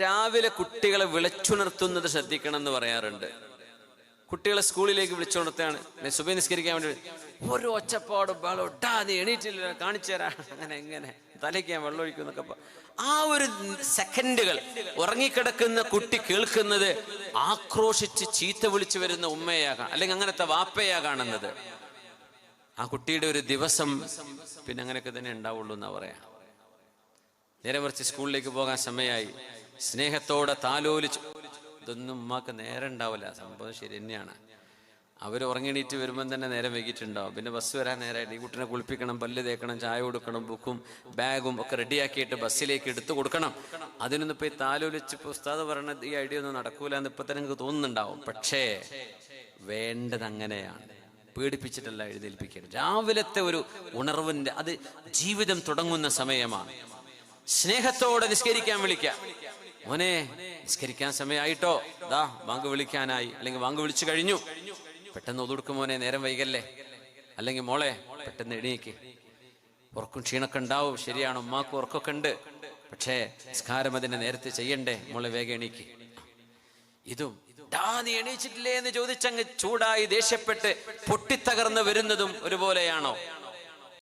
രാവിലെ കുട്ടികളെ വിളിച്ചുണർത്തുന്നത് ശ്രദ്ധിക്കണം എന്ന് പറയാറുണ്ട്. കുട്ടികളെ സ്കൂളിലേക്ക് വിളിച്ചുണർത്താണ് സുബൈ നിസ്കരിക്കാൻ വേണ്ടി ഒരു ഒച്ചപ്പാട് ബഹളം നീ എണീറ്റില്ല കാണിച്ചു തരാ. അങ്ങനെ എങ്ങനെ തലയ്ക്ക് ഞാൻ വെള്ളം ഒഴിക്കും എന്നൊക്കെ ആ ഒരു സെക്കൻഡുകൾ ഉറങ്ങിക്കിടക്കുന്ന കുട്ടി കേൾക്കുന്നത് ആക്രോശിച്ച് ചീത്ത വിളിച്ചു വരുന്ന ഉമ്മയാകാം അല്ലെങ്കിൽ അങ്ങനത്തെ വാപ്പയാ കാണുന്നത്. ആ കുട്ടിയുടെ ഒരു ദിവസം പിന്നെ അങ്ങനെയൊക്കെ തന്നെ ഉണ്ടാവുള്ളൂ എന്നാ പറയാ. നേരെ മറിച്ച് സ്കൂളിലേക്ക് പോകാൻ സമയമായി. സ്നേഹത്തോടെ താലോലിച്ചു ഇതൊന്നും ഉമ്മാക്ക് നേരം ഉണ്ടാവില്ല. സംഭവം ശരി തന്നെയാണ്. അവർ ഉറങ്ങിണീറ്റ് വരുമ്പം തന്നെ നേരം വൈകിട്ടുണ്ടാവും. പിന്നെ ബസ് വരാൻ നേരമായിട്ട് ഈ കുട്ടിനെ കുളിപ്പിക്കണം പല്ല് തേക്കണം ചായ കൊടുക്കണം ബുക്കും ബാഗും ഒക്കെ റെഡിയാക്കിയിട്ട് ബസ്സിലേക്ക് എടുത്തു കൊടുക്കണം. അതിനൊന്നും ഇപ്പോൾ ഈ താലോലിച്ച് പുസ്താദ് പറയണത് ഈ ഐഡിയ ഒന്നും നടക്കൂല എന്ന് ഇപ്പം തന്നെ നിങ്ങൾക്ക് തോന്നുന്നുണ്ടാവും. പക്ഷേ വേണ്ടത് അങ്ങനെയാണ്. പേടിപ്പിച്ചിട്ടല്ല എഴുന്നേൽപ്പിക്കരുത്. രാവിലത്തെ ഒരു ഉണർവിന്റെ അത് ജീവിതം തുടങ്ങുന്ന സമയമാണ്. സ്നേഹത്തോടെ നിസ്കരിക്കാൻ വിളിക്കാം. മോനെ നിസ്കരിക്കാൻ സമയമായിട്ടോ? ദാ വാങ്ക് വിളിക്കാനായി. അല്ലെങ്കിൽ വാങ്ക് വിളിച്ചു കഴിഞ്ഞു. പെട്ടെന്ന് ഒതുടുക്കും മോനെ നേരം വൈകല്ലേ? അല്ലെങ്കിൽ മോളെ പെട്ടെന്ന് എണീക്ക്. ഉറക്കും ക്ഷീണൊക്കെ ഉണ്ടാവും. ശരിയാണ് ഉമ്മാക്ക് ഉറക്കൊക്കെ ഉണ്ട്. പക്ഷേ നിസ്കാരം അതിനെ നേരത്തെ ചെയ്യണ്ടേ? മോളെ വേഗം എണീക്ക്. ഇതും "ഡാ, നീ എണീച്ചിട്ടില്ലേ? എന്ന് ചോദിച്ചങ്ങ് ചൂടായി ദേഷ്യപ്പെട്ട് പൊട്ടിത്തകർന്ന് വരുന്നതും ഒരുപോലെയാണോ?